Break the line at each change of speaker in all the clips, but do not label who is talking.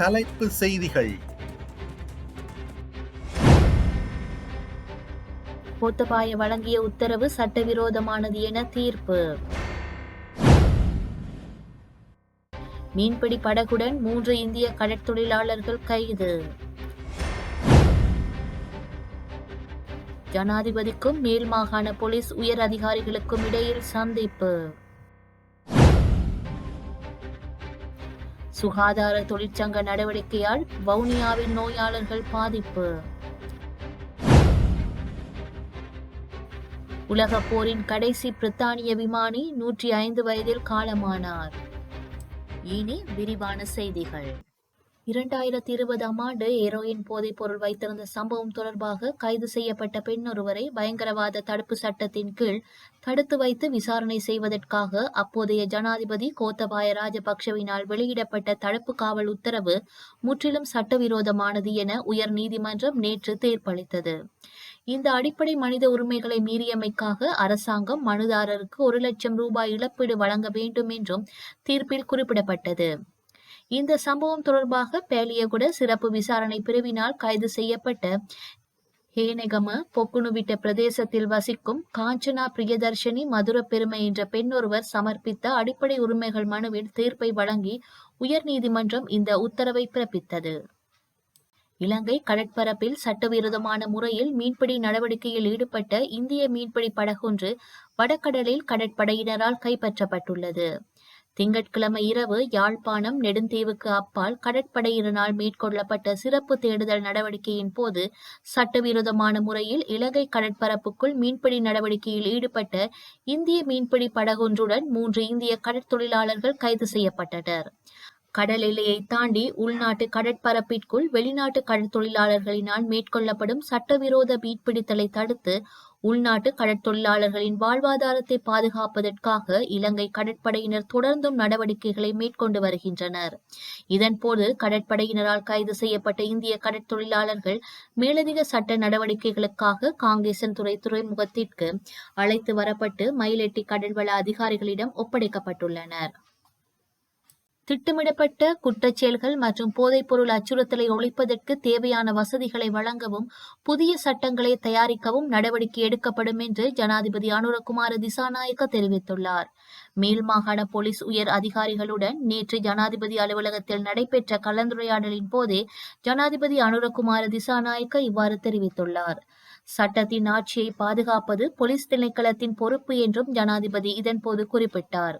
தலைப்பு செய்திகள்.
கோத்தபாய வழங்கிய உத்தரவு சட்டவிரோதமானது என தீர்ப்பு. மீன்பிடி படகுடன் மூன்று இந்திய கடற்தொழிலாளர்கள் கைது. ஜனாதிபதிக்கும் மேல் மாகாண போலீஸ் உயர் அதிகாரிகளுக்கும் இடையில் சந்திப்பு. சுகாதார தொழிற்சங்க நடவடிக்கையால் வவுனியாவின் நோயாளர்கள் பாதிப்பு. உலகப் போரின் கடைசி பிரித்தானிய விமானி நூற்றி ஐந்து வயதில் காலமானார். இனி விரிவான செய்திகள். இரண்டாயிரத்தி இருபதாம் ஆண்டு ஹெரோயின் போதைப் பொருள் வைத்திருந்த சம்பவம் தொடர்பாக கைது செய்யப்பட்ட பெண் ஒருவரை பயங்கரவாத தடுப்பு சட்டத்தின் கீழ் தடுத்து வைத்து விசாரணை செய்வதற்காக அப்போதைய ஜனாதிபதி கோத்தபாய ராஜபக்ஷவினால் வெளியிடப்பட்ட தடுப்பு காவல் உத்தரவு முற்றிலும் சட்டவிரோதமானது என உயர் நீதிமன்றம் நேற்று தீர்ப்பளித்தது. இந்த அடிப்படை மனித உரிமைகளை மீறியமைக்காக அரசாங்கம் மனுதாரருக்கு ஒரு லட்சம் ரூபாய் இழப்பீடு வழங்க வேண்டும் என்றும் தீர்ப்பில் குறிப்பிடப்பட்டது. இந்த சம்பவம் தொடர்பாக பேலியகுட சிறப்பு விசாரணை பிரிவினால் கைது செய்யப்பட்ட ஹேனெகம பொக்குனுவிட்ட பிரதேசத்தில் வசிக்கும் காஞ்சனா பிரியதர்ஷினி மதுர பெருமை என்ற பெண் ஒருவர் சமர்ப்பித்த அடிப்படை உரிமைகள் மனுவில் தீர்ப்பை வழங்கி உயர்நீதிமன்றம் இந்த உத்தரவை பிறப்பித்தது. இலங்கை கடற்பரப்பில் சட்டவிரோதமான முறையில் மீன்பிடி நடவடிக்கையில் ஈடுபட்ட இந்திய மீன்பிடி படகொன்று வடகடலில் கடற்படையினரால் கைப்பற்றப்பட்டுள்ளது. திங்கட்கிழமை இரவு யாழ்ப்பாணம் நெடுந்தீவுக்கு அப்பால் கடற்படையினரால் மேற்கொள்ளப்பட்ட சிறப்பு தேடுதல் நடவடிக்கையின் போது சட்டவிரோதமான முறையில் இலங்கை கடற்பரப்புக்குள் மீன்பிடி நடவடிக்கையில் ஈடுபட்ட இந்திய மீன்பிடி படகொன்றுடன் மூன்று இந்திய கடற்தொழிலாளர்கள் கைது செய்யப்பட்டனர். கடல் எல்லையை தாண்டி உள்நாட்டு கடற்பரப்பிற்குள் வெளிநாட்டு கடற்தொழிலாளர்களினால் மேற்கொள்ளப்படும் சட்டவிரோத மீன்பிடித்தலை தடுத்து உள்நாட்டு கடற்தொழிலாளர்களின் வாழ்வாதாரத்தை பாதுகாப்பதற்காக இலங்கை கடற்படையினர் தொடர்ந்தும் நடவடிக்கைகளை மேற்கொண்டு வருகின்றனர். இதன்போது கடற்படையினரால் கைது செய்யப்பட்ட இந்திய கடற்தொழிலாளர்கள் மேலதிக சட்ட நடவடிக்கைகளுக்காக காங்கேசன் துறை துறைமுகத்திற்கு அழைத்து வரப்பட்டு மயிலெட்டி கடல்வள அதிகாரிகளிடம் ஒப்படைக்கப்பட்டுள்ளனர். திட்டமிடப்பட்ட குற்றச்செயல்கள் மற்றும் போதைப்பொருள் அச்சுறுத்தலை ஒழிப்பதற்கு தேவையான வசதிகளை வழங்கவும் புதிய சட்டங்களை தயாரிக்கவும் நடவடிக்கை எடுக்கப்படும் என்று ஜனாதிபதி அனுரகுமார திசாநாயக்க தெரிவித்துள்ளார். மேல் மாகாண போலீஸ் உயர் அதிகாரிகளுடன் நேற்று ஜனாதிபதி அலுவலகத்தில் நடைபெற்ற கலந்துரையாடலின் போதே ஜனாதிபதி அனுரகுமார திசாநாயக்க இவ்வாறு தெரிவித்துள்ளார். சட்டத்தின் ஆட்சியை பாதுகாப்பது போலீஸ் திணைக்களத்தின் பொறுப்பு என்றும் ஜனாதிபதி இதன்போது குறிப்பிட்டார்.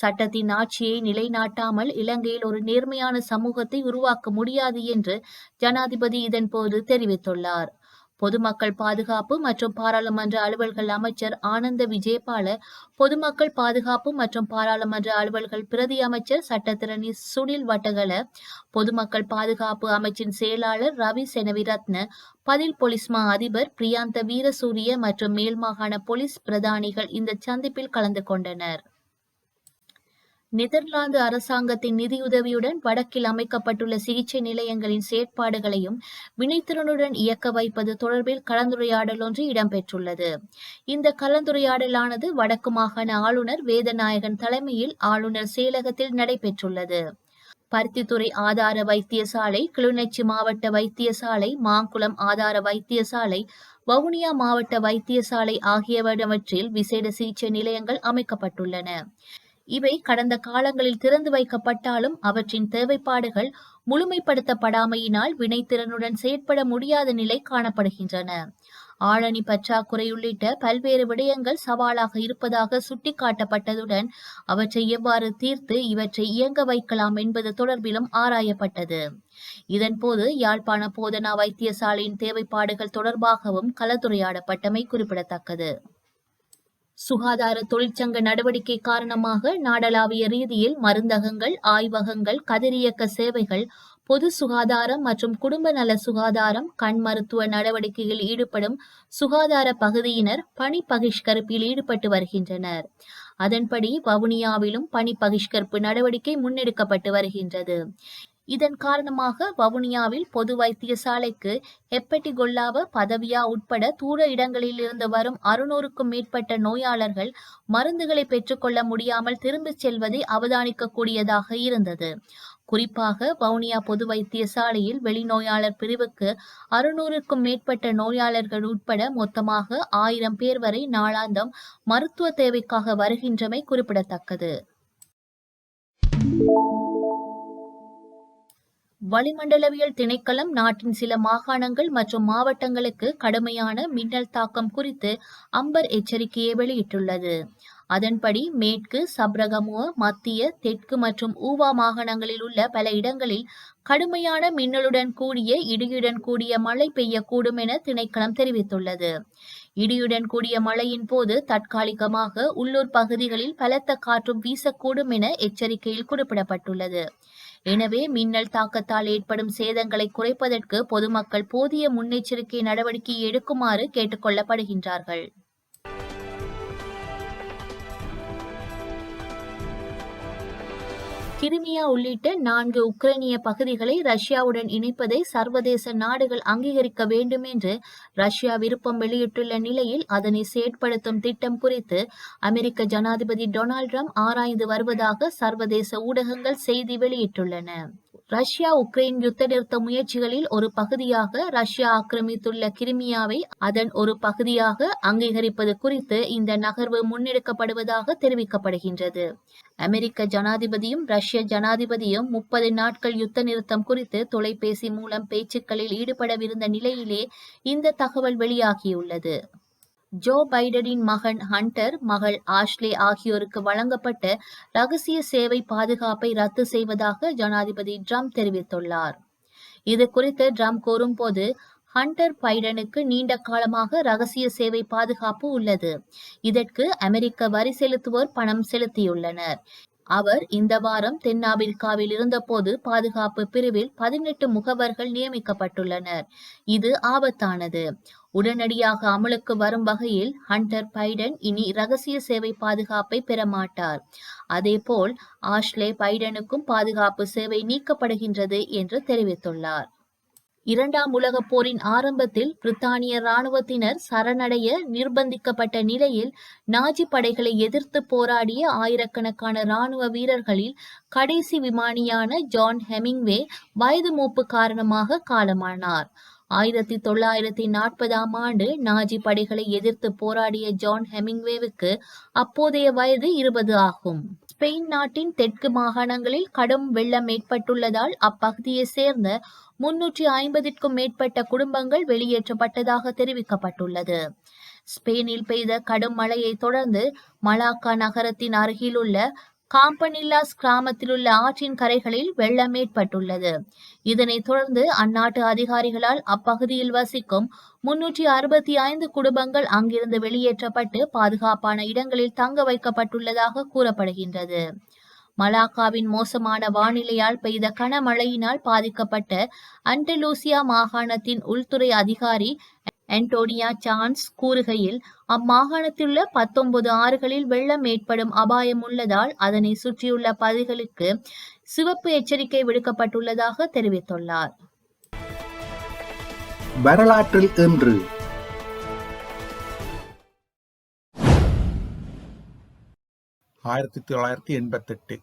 சட்டத்தின் ஆட்சியை நிலைநாட்டாமல் இலங்கையில் ஒரு நேர்மையான சமூகத்தை உருவாக்க முடியாது என்று ஜனாதிபதி இதன்போது தெரிவித்துள்ளார். பொதுமக்கள் பாதுகாப்பு மற்றும் பாராளுமன்ற அலுவல்கள் அமைச்சர் ஆனந்த விஜயபால பொதுமக்கள் பாதுகாப்பு மற்றும் பாராளுமன்ற அலுவல்கள் பிரதி அமைச்சர் சட்டத்திரணி சுனில் வட்டகல பொதுமக்கள் பாதுகாப்பு அமைச்சின் செயலாளர் ரவி செனவிரத்ன பதில் பொலிஸ்மா அதிபர் பிரியாந்த வீரசூரிய மற்றும் மேல் மாகாண போலீஸ் பிரதானிகள் இந்த சந்திப்பில் கலந்து கொண்டனர். நெதர்லாந்து அரசாங்கத்தின் நிதியுதவியுடன் வடக்கில் அமைக்கப்பட்டுள்ள சிகிச்சை நிலையங்களின் செயற்பாடுகளையும் வினைத்திறனுடன் இயக்க வைப்பது தொடர்பில் கலந்துரையாடல் ஒன்று இடம்பெற்றுள்ளது. இந்த கலந்துரையாடலானது வடக்கு மாகாண ஆளுநர் வேதநாயகன் தலைமையில் ஆளுநர் செயலகத்தில் நடைபெற்றுள்ளது. பருத்தித்துறை ஆதார வைத்தியசாலை கிளிநொச்சி மாவட்ட வைத்தியசாலை மாங்குளம் ஆதார வைத்தியசாலை வவுனியா மாவட்ட வைத்தியசாலை ஆகியவற்றில் விசேட சிகிச்சை நிலையங்கள் அமைக்கப்பட்டுள்ளன. இவை கடந்த காலங்களில் திறந்து வைக்கப்பட்டாலும் அவற்றின் தேவைப்பாடுகள் முழுமைப்படுத்தப்படாமையினால் வினைத்திறனுடன் செயற்பட முடியாத நிலை காணப்படுகின்றன. ஆளணி பற்றாக்குறை உள்ளிட்ட பல்வேறு விடயங்கள் சவாலாக இருப்பதாக சுட்டிக்காட்டப்பட்டதுடன் அவற்றை எவ்வாறு தீர்த்து இவற்றை இயங்க வைக்கலாம் என்பது தொடர்பிலும் ஆராயப்பட்டது. இதன்போது யாழ்ப்பாண போதனா வைத்தியசாலையின் தேவைப்பாடுகள் தொடர்பாகவும் கலந்துரையாடப்பட்டமை குறிப்பிடத்தக்கது. சுகாதார தொழிற்சங்க நடவடிக்கை காரணமாக நாடளாவிய ரீதியில் மருந்தகங்கள் ஆய்வகங்கள் கதிரியக்க சேவைகள் பொது சுகாதாரம் மற்றும் குடும்ப நல சுகாதாரம் கண் மருத்துவ நடவடிக்கையில் ஈடுபடும் சுகாதார பகுதியினர் பணி பகிஷ்கரிப்பில் ஈடுபட்டு வருகின்றனர். அதன்படி வவுனியாவிலும் பணி பகிஷ்கரிப்பு நடவடிக்கை முன்னெடுக்கப்பட்டு வருகின்றது. இதன் காரணமாக வவுனியாவில் பொது வைத்தியசாலைக்கு ஹெப்பட்டிகொல்லாவ பதவியா உட்பட தூர இடங்களில் இருந்து வரும் அறுநூறுக்கும் மேற்பட்ட நோயாளர்கள் மருந்துகளை பெற்றுக்கொள்ள முடியாமல் திரும்பிச் செல்வதை அவதானிக்கக்கூடியதாக இருந்தது. குறிப்பாக வவுனியா பொது வைத்தியசாலையில் வெளிநோயாளர் பிரிவுக்கு அறுநூறுக்கும் மேற்பட்ட நோயாளர்கள் உட்பட மொத்தமாக ஆயிரம் பேர் வரை நாளாந்தம் மருத்துவ தேவைக்காக வருகின்றமை குறிப்பிடத்தக்கது. வளிமண்டலவியல் திணைக்களம் நாட்டின் சில மாகாணங்கள் மற்றும் மாவட்டங்களுக்கு கடுமையான மின்னல் தாக்கம் குறித்து அம்பர் எச்சரிக்கையை வெளியிட்டுள்ளது. அதன்படி மேற்கு சப்ரகமுவ மத்திய தெற்கு மற்றும் ஊவா மாகாணங்களில் உள்ள பல இடங்களில் கடுமையான மின்னலுடன் கூடிய இடியுடன் கூடிய மழை பெய்யக்கூடும் என திணைக்களம் தெரிவித்துள்ளது. இடியுடன் கூடிய மழையின் போது தற்காலிகமாக உள்ளூர் பகுதிகளில் பலத்த காற்றும் வீசக்கூடும் என எச்சரிக்கையில் குறிப்பிடப்பட்டுள்ளது. எனவே மின்னல் தாக்கத்தால் ஏற்படும் சேதங்களை குறைப்பதற்கு பொதுமக்கள் போதிய முன்னெச்சரிக்கை நடவடிக்கை எடுக்குமாறு கேட்டுக்கொள்ளப்படுகின்றார்கள். கிரிமியா உள்ளிட்ட நான்கு உக்ரைனிய பகுதிகளை ரஷ்யாவுடன் இணைப்பதை சர்வதேச நாடுகள் அங்கீகரிக்க வேண்டும் என்று ரஷ்யா விருப்பம் வெளியிட்டுள்ள நிலையில் அதனை செயற்படுத்தும் திட்டம் குறித்து அமெரிக்க ஜனாதிபதி டொனால்ட் ட்ரம்ப் ஆராய்ந்து வருவதாக சர்வதேச ஊடகங்கள் செய்தி வெளியிட்டுள்ளன. ரஷ்யா உக்ரைன் யுத்த நிறுத்த முயற்சிகளில் ஒரு பகுதியாக ரஷ்யா ஆக்கிரமித்துள்ள கிரிமியாவை அதன் ஒரு பகுதியாக அங்கீகரிப்பது குறித்து இந்த நகர்வு முன்னெடுக்கப்படுவதாக தெரிவிக்கப்படுகின்றது. அமெரிக்க ஜனாதிபதியும் ரஷ்ய ஜனாதிபதியும் முப்பது நாட்கள் யுத்த நிறுத்தம் குறித்து தொலைபேசி மூலம் பேச்சுக்களில் ஈடுபடவிருந்த நிலையிலே இந்த தகவல் வெளியாகியுள்ளது. ஜோ பைடனின் மகன் ஹண்டர் மகள் ஆஷ்லே ஆகியோருக்கு வழங்கப்பட்ட ரகசிய சேவை பாதுகாப்பை ரத்து செய்வதாக ஜனாதிபதி ட்ரம்ப் தெரிவித்துள்ளார். இது குறித்து ட்ரம்ப் கூறும்போது ஹண்டர் பைடனுக்கு நீண்ட காலமாக ரகசிய சேவை பாதுகாப்பு உள்ளது. இதற்கு அமெரிக்க வரி செலுத்துவோர் பணம் செலுத்தியுள்ளனர். அவர் இந்த வாரம் தென்னாப்பிரிக்காவில் இருந்தபோது பாதுகாப்பு பிரிவில் பதினெட்டு முகவர்கள் நியமிக்கப்பட்டுள்ளனர். இது ஆபத்தானது. உடனடியாக அமலுக்கு வரும் வகையில் ஹண்டர் பைடன் இனி ரகசிய சேவை பாதுகாப்பை பெற மாட்டார் அதேபோல் ஆஷ்லே பைடனுக்கும் பாதுகாப்பு சேவை நீக்கப்படுகின்றது என்று தெரிவித்துள்ளார். இரண்டாம் உலகப் போரின் ஆரம்பத்தில் பிரித்தானிய ராணுவத்தினர் சரணடைய நிர்பந்திக்கப்பட்ட நிலையில் நாஜி படைகளை எதிர்த்து போராடிய ஆயிரக்கணக்கான ராணுவ வீரர்களில் கடைசி விமானியான ஜான் ஹெமிங்வே வயது மூப்பு காரணமாக காலமானார். ஆயிரத்தி தொள்ளாயிரத்தி நாற்பதாம் ஆண்டு நாஜி படைகளை எதிர்த்து போராடிய ஜான் ஹெமிங்வேவுக்கு அப்போதைய வயது இருபது ஆகும். ஸ்பெயின் நாட்டின் தெற்கு மாகாணங்களில் கடும் வெள்ளம் ஏற்பட்டுள்ளதால் அப்பகுதியை சேர்ந்த முன்னூற்றி ஐம்பதிற்கும் மேற்பட்ட குடும்பங்கள் வெளியேற்றப்பட்டதாக தெரிவிக்கப்பட்டுள்ளது. ஸ்பெயினில் பெய்த கடும் மழையை தொடர்ந்து மலாக்கா நகரத்தின் அருகிலுள்ள காம்பனில்லாஸ் கிராமத்திலுள்ள ஆற்றின் கரைகளில் வெள்ளம் ஏற்பட்டுள்ளது. இதனைத் தொடர்ந்து அந்நாட்டு அதிகாரிகளால் அப்பகுதியில் வசிக்கும் முன்னூற்றி அறுபத்தி ஐந்து குடும்பங்கள் அங்கிருந்து வெளியேற்றப்பட்டு பாதுகாப்பான இடங்களில் தங்க வைக்கப்பட்டுள்ளதாக கூறப்படுகின்றது. மலாக்காவின் மோசமான வானிலையால் பெய்த கனமழையினால் பாதிக்கப்பட்ட அண்டலூசியா மாகாணத்தின் உள்துறை அதிகாரி அன்டோனியா சான்ஸ் கூறுகையில் அம்மாகாணத்திலுள்ள பத்தொன்பது ஆறுகளில் வெள்ளம் ஏற்படும் அபாயம் உள்ளதால் அதனை சுற்றியுள்ள பகுதிகளுக்கு சிவப்பு எச்சரிக்கை விடுக்கப்பட்டுள்ளதாக தெரிவித்துள்ளார்.
வரலாற்றில் இன்று. ஆயிரத்தி தொள்ளாயிரத்தி எண்பத்தெட்டு.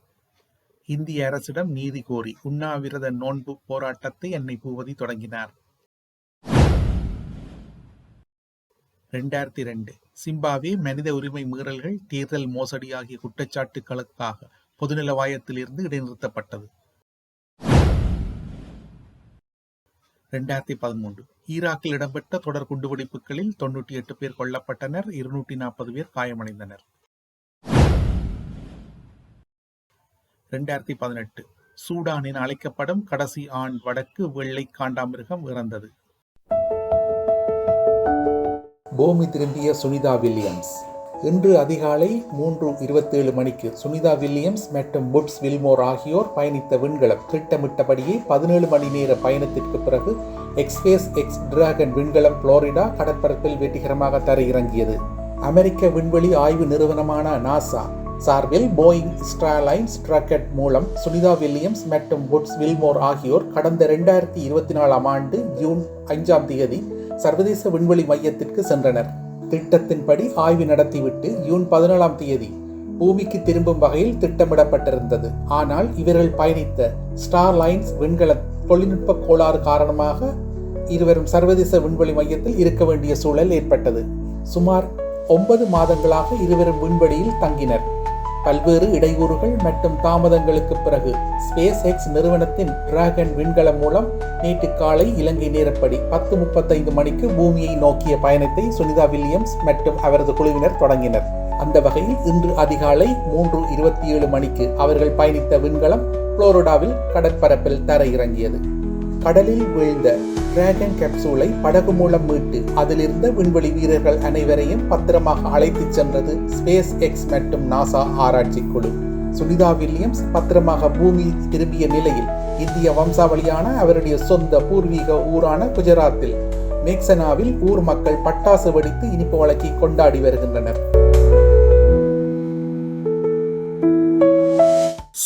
இந்திய அரசிடம் நீதி கோரி உண்ணாவிரத நோன்பு போராட்டத்தை அன்னை பூவதி தொடங்கினார். ரெண்டாயிரத்தி ரெண்டு. சிம்பாவே மனித உரிமை மீறல்கள் தேர்தல் மோசடி ஆகிய குற்றச்சாட்டுகளுக்காக பொதுநலவாயத்திலிருந்து இடைநிறுத்தப்பட்டது. ரெண்டாயிரத்தி பதிமூன்று. ஈராக்கில் இடம்பெற்ற தொடர் குண்டுவெடிப்புகளில் தொன்னூற்றி எட்டு பேர் கொல்லப்பட்டனர் இருநூற்றி நாற்பது பேர் காயமடைந்தனர். ரெண்டாயிரத்தி பதினெட்டு. சூடானின் அழைக்கப்படும் கடைசி ஆண் வடக்கு வெள்ளை காண்டாமிருகம் இறந்தது. பூமி திரும்பிய சுனிதா வில்லியம்ஸ். இன்று அதிகாலை மூன்று இருபத்தேழு மணிக்கு சுனிதா வில்லியம்ஸ் மற்றும் புட்ஸ் வில்மோர் ஆகியோர் பயணித்த விண்கலம் திட்டமிட்டபடியே பதினேழு மணி நேர பயணத்திற்கு பிறகு எக்ஸ்பேஸ் எக்ஸ் டிராகன் விண்கலம் புளோரிடா கடற்பரப்பில் வெற்றிகரமாக தரையிறங்கியது. அமெரிக்க விண்வெளி ஆய்வு நிறுவனமான நாசா சார்பில் போயிங் ஸ்ட்ராலைன்ஸ் ட்ரக்கெட் மூலம் சுனிதா வில்லியம்ஸ் மற்றும் புட்ஸ் வில்மோர் ஆகியோர் கடந்த ரெண்டாயிரத்தி இருபத்தி நாலாம் ஆண்டு ஜூன் அஞ்சாம் தேதி சர்வதேச விண்வெளி மையத்திற்கு சென்றனர். திட்டத்தின்படி ஆய்வு நடத்திவிட்டு ஜூன் பதினேழாம் தேதி பூமிக்கு திரும்பும் வகையில் திட்டமிடப்பட்டிருந்தது. ஆனால் இவர்கள் பயணித்த ஸ்டார் லைன்ஸ் விண்கல தொழில்நுட்ப கோளாறு காரணமாக இருவரும் சர்வதேச விண்வெளி மையத்தில் இருக்க வேண்டிய சூழல் ஏற்பட்டது. சுமார் ஒன்பது மாதங்களாக இருவரும் விண்வெளியில் தங்கினர். பல்வேறு இடையூறுகள் மற்றும் தாமதங்களுக்கு பிறகு ஸ்பேஸ் எக்ஸ் நிறுவனத்தின் டிராகன் விண்கலம் மூலம் நேற்று காலை இலங்கை நேரப்படி பத்து முப்பத்தைந்து மணிக்கு பூமியை நோக்கிய பயணத்தை சுனிதா வில்லியம்ஸ் மற்றும் அவரது குழுவினர் தொடங்கினர். அந்த வகையில் இன்று அதிகாலை மூன்று இருபத்தி ஏழு மணிக்கு அவர்கள் பயணித்த விண்கலம் புளோரிடாவில் கடற்பரப்பில் தரையிறங்கியது. கடலில் வீழ்ந்த டிராகன் கேப்சூலை படகு மூலம் மீட்டு அதிலிருந்த விண்வெளி வீரர்கள் அனைவரையும் பத்திரமாக அழைத்துச் சென்றது ஸ்பேஸ் எக்ஸ் மற்றும் நாசா ஆராய்ச்சி குழு. சுனிதா வில்லியம்ஸ் பத்திரமாக பூமி திரும்பிய நிலையில் இந்திய வம்சாவளியான அவருடைய சொந்த பூர்வீக ஊரான குஜராத்தில் மேக்சனாவில் ஊர் மக்கள் பட்டாசு வெடித்து இனிப்பு வழக்கி கொண்டாடி வருகின்றனர்.